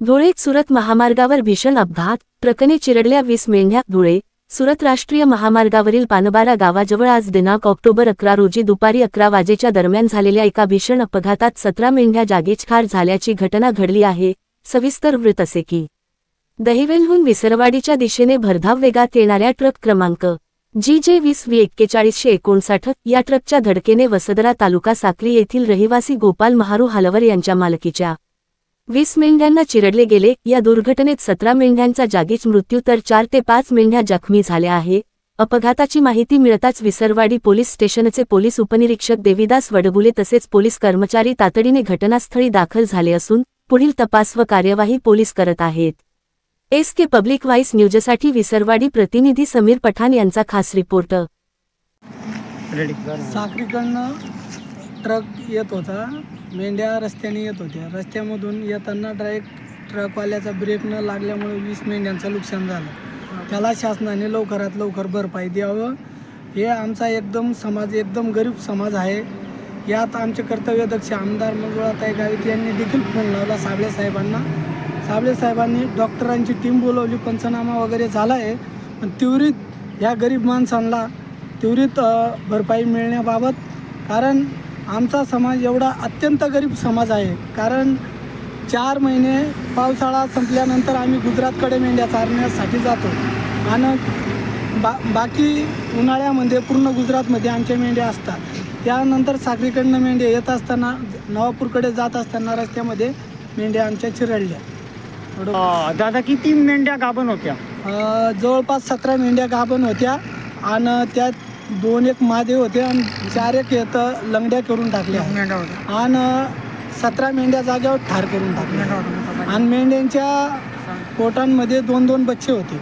सुरत महामार्गावर भीषण अपघात ट्रकने चिरडल्या वीस मेंढ्या धुळे सुरत राष्ट्रीय महामार्गावरील पानबारा गावाजवळ आज दिनांक ऑक्टोबर अकरा रोजी दुपारी अकरा वाजेच्या दरम्यान झालेल्या एका भीषण अपघातात सतरा मेंढ्या जागीच ठार झाल्याची घटना घडली आहे सविस्तर वृत्त असे की दहिवेलहून विसरवाडीच्या दिशेने भरधाव वेगात येणाऱ्या ट्रक क्रमांक जी जे वीस वी एक्केचाळीसशे एकोणसाठ या ट्रकच्या धडकेने वसदरा तालुका साक्री येथील रहिवासी गोपाल महारू हालवर यांच्या मालकीच्या वीस मेंढ्यांना चिरडले गेले. या दुर्घटनेत सतरा मेंढ्यांचा जागीच मृत्यू तर चार ते पाच मेंढ्या जखमी झाल्या आहे. अपघाताची माहिती मिळताच विसरवाडी पोलीस स्टेशनचे पोलीस उपनिरीक्षक देविदास वडगुले तसेच पोलीस कर्मचारी तातडीने घटनास्थळी दाखल झाले असून पुढील तपास व कार्यवाही पोलीस करत आहेत. एस के पब्लिक व्हाईस न्यूजसाठी विसरवाडी प्रतिनिधी समीर पठाण यांचा खास रिपोर्ट. साखरीकडनं ट्रक येत होता. मेंढ्या रस्त्याने येत होत्या. रस्त्यामधून येताना डायरेक्ट ट्रकवाल्याचा ब्रेक न लागल्यामुळे वीस मेंढ्यांचं नुकसान झालं. त्याला शासनाने लवकरात लवकर भरपाई द्यावं. हे आमचा एकदम समाज एकदम गरीब समाज आहे. यात आमचे कर्तव्यदक्ष आमदार मंजुळाताई गावित यांनी देखील फोन लावला साबळे साहेबांना. साबळे साहेबांनी डॉक्टरांची टीम बोलवली. पंचनामा वगैरे झाला आहे पण त्वरित ह्या गरीब माणसांना त्वरित भरपाई मिळण्याबाबत कारण आमचा समाज एवढा अत्यंत गरीब समाज आहे. कारण चार महिने पावसाळा संपल्यानंतर आम्ही गुजरातकडे मेंढ्या चारण्यासाठी जातो. आणि बा बाकी उन्हाळ्यामध्ये पूर्ण गुजरातमध्ये आमच्या मेंढ्या असतात. त्यानंतर साखरीकडनं मेंढ्या येत असताना नवापूरकडे जात असताना रस्त्यामध्ये मेंढ्या आमच्या चिरडल्या. दादा किती मेंढ्या गाभण होत्या? जवळपास सतरा मेंढ्या गाभण होत्या. आणि त्यात दोन एक मादे होते आणि चार एक येत लंगड्या करून टाकल्या. आणि सतरा मेंढ्या जाग्यावर ठार करून टाकल्या. आणि मेंढ्यांच्या पोटांमध्ये दोन दोन बच्चे होते.